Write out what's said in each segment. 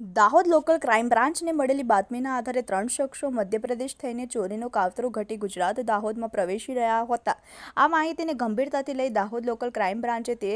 Dahod local crime બ્રાન્ચને મળેલી બાતમીના આધારે ત્રણ શખ્સો મધ્યપ્રદેશ થઈને ચોરીનો કાવતરો ઘટી ગુજરાત દાહોદમાં પ્રવેશી રહ્યા હતા. આ માહિતીને ગંભીરતાથી લઈ દાહોદ લોકલ ક્રાઇમ બ્રાન્ચે તે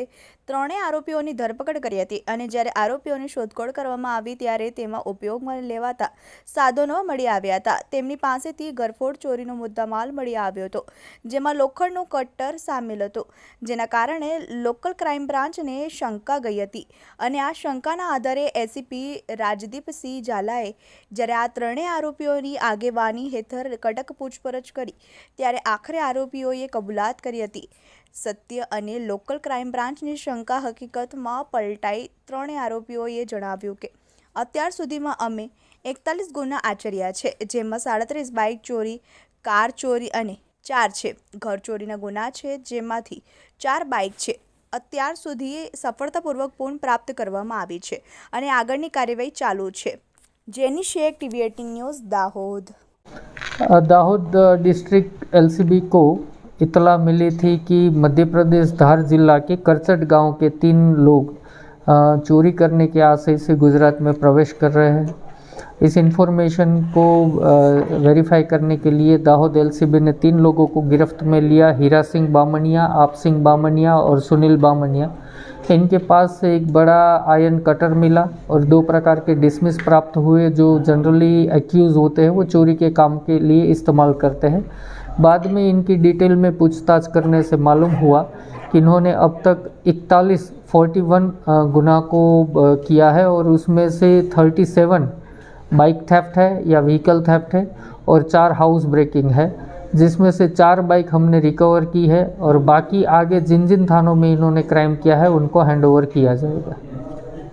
ત્રણેય આરોપીઓની ધરપકડ કરી હતી અને જ્યારે આરોપીઓની શોધખોળ કરવામાં આવી ત્યારે તેમાં ઉપયોગમાં લેવાતા સાધનો મળી આવ્યા હતા. તેમની પાસેથી ગરફોડ ચોરીનો મુદ્દામાલ મળી આવ્યો હતો, જેમાં લોખંડનું કટ્ટર સામેલ હતું. જેના કારણે લોકલ ક્રાઇમ બ્રાન્ચને શંકા ગઈ હતી અને આ શંકાના આધારે એસીપી રાજદીપસિંહ ઝાલાએ જ્યારે આ ત્રણેય આરોપીઓની આગેવાની હેઠળ કડક પૂછપરછ કરી, ત્યારે આખરે આરોપીઓએ કબૂલાત કરી હતી. સત્ય અને લોકલ ક્રાઇમ બ્રાન્ચની શંકા હકીકતમાં પલટાઈ ત્રણેય આરોપીઓએ જણાવ્યું કે, અત્યાર સુધીમાં અમે એકતાલીસ ગુના આચર્યા છે, જેમાં સાડત્રીસ બાઇક ચોરી, કાર ચોરી અને ચાર છે. ઘર ચોરીના ગુના છે, જેમાંથી ચાર બાઇક છે. અત્યાર સુધી સફળતાપૂર્વક પૂર્ણ પ્રાપ્ત કરવામાં આવી છે અને આગળની કાર્યવાહી ચાલુ છે જેની Shaikh TV eighteen news Dahod Dahod district LCB को इतला मिली थी कि मध्य प्रदेश धार जिला के करचट गांव के तीन लोग अ, चोरी करने के आशय से गुजरात में प्रवेश कर रहे हैं इस इंफॉर्मेशन को वेरीफाई करने के लिए दाहोद एलसीबी ने तीन लोगों को गिरफ्त में लिया। हीरा सिंह बामनिया, आप सिंह बामनिया और सुनील बामनिया। इनके पास से एक बड़ा आयरन कटर मिला और दो प्रकार के डिसमिस प्राप्त हुए जो जनरली एक्यूज होते हैं, वो चोरी के काम के लिए इस्तेमाल करते हैं। बाद में इनकी डिटेल में पूछताछ करने से मालूम हुआ कि इन्होंने अब तक 41 41 गुना को किया है और उसमें से 37 बाइक थेफ्ट है या व्हीकल थेफ्ट है और चार हाउस ब्रेकिंग है, जिसमें से चार बाइक हमने रिकवर की है और बाकी आगे जिन जिन थानों में इन्होंने क्राइम किया है, उनको हैंड ओवर किया जाएगा।